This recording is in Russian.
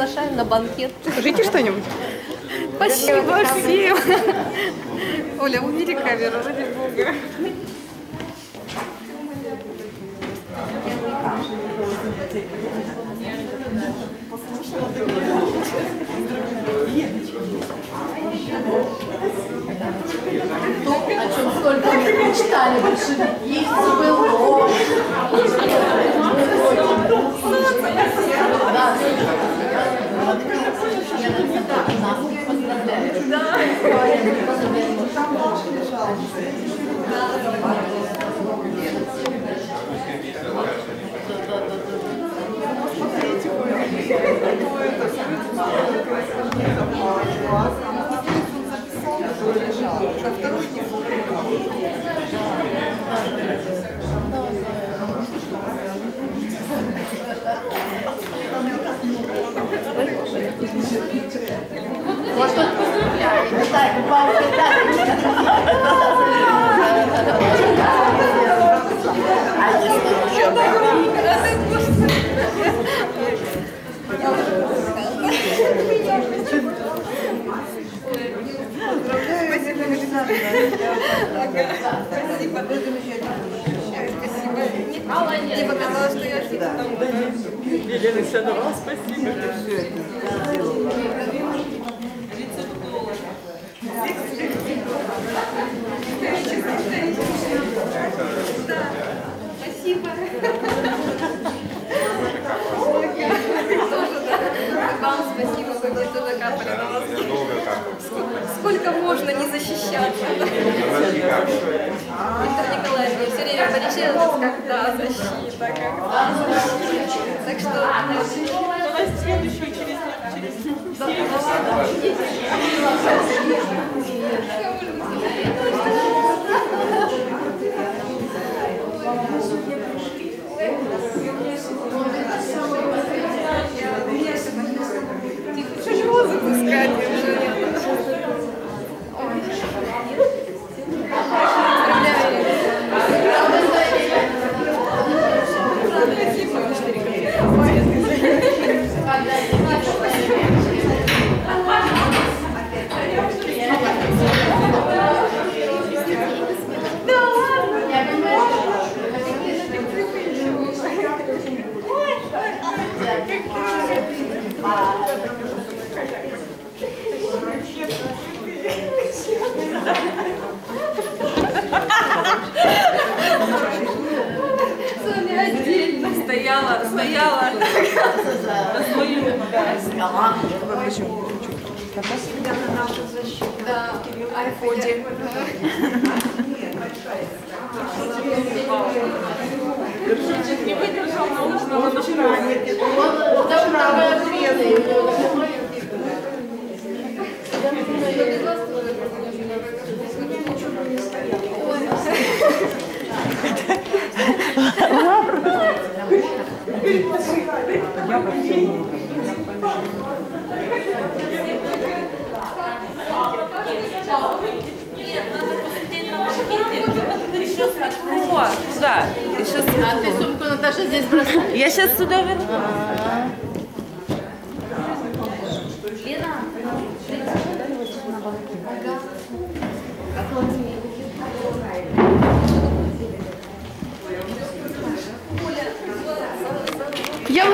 приглашаем на банкет. Скажите что-нибудь. Спасибо всем. Оля, убери камеру, ради бога. То, о чем столько мечтали большевики, было. Вот что? Мне показалось, что я там... Елена Сядова, спасибо. Спасибо. Вам спасибо, вы на вас. Сколько можно не защищаться? Виктор Николаевич все время поречилось, когда защита, когда защита. Так что... Давай следующую через... Thank. Стояла на Да, айфоне. не выдержал научного дыхания. Вот там такая О, да, я сейчас, А ты сумку, Наташа, здесь бросай. я сейчас сюда верну. Я